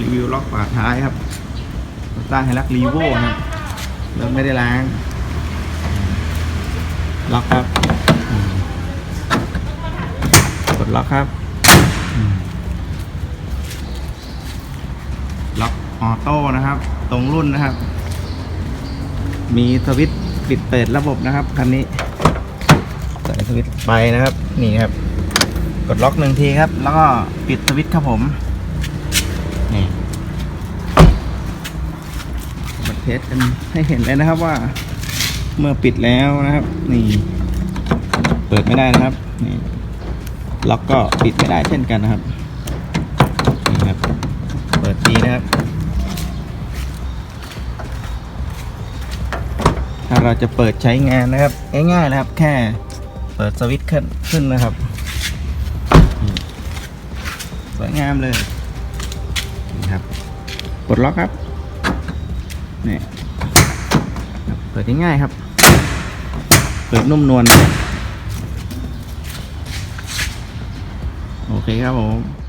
รีวิวล็อกฝาท้ายครับต้าไฮรักรีโวครับรถไม่ได้ล้าง ล็อกครับกดล็อกครับ ล็อกออโต้นะครับ ตรงรุ่นนะครับ มีสวิตช์ปิดเปิดระบบนะครับคันนี้ใส่สวิตช์ไปนะครับ นี่ครับ กดล็อกหนึ่งทีครับ แล้วก็ปิดสวิตช์ครับผม นี่มาเทสกันให้เห็นเลยนะครับว่า เมื่อปิดแล้วนะครับ นี่ เปิดไม่ได้นะครับ นี่ล็อกก็ปิดไม่ได้เช่นกันนะครับนี่ครับ เปิดดีนะครับ ถ้าเราจะเปิดใช้งานนะครับ ง่ายๆนะครับ แค่เปิดสวิตช์ขึ้นนะครับ สวยงามเลย ครับกดล็อกครับนี่เปิดง่ายๆครับ เปิดนุ่มนวลโอเคครับผม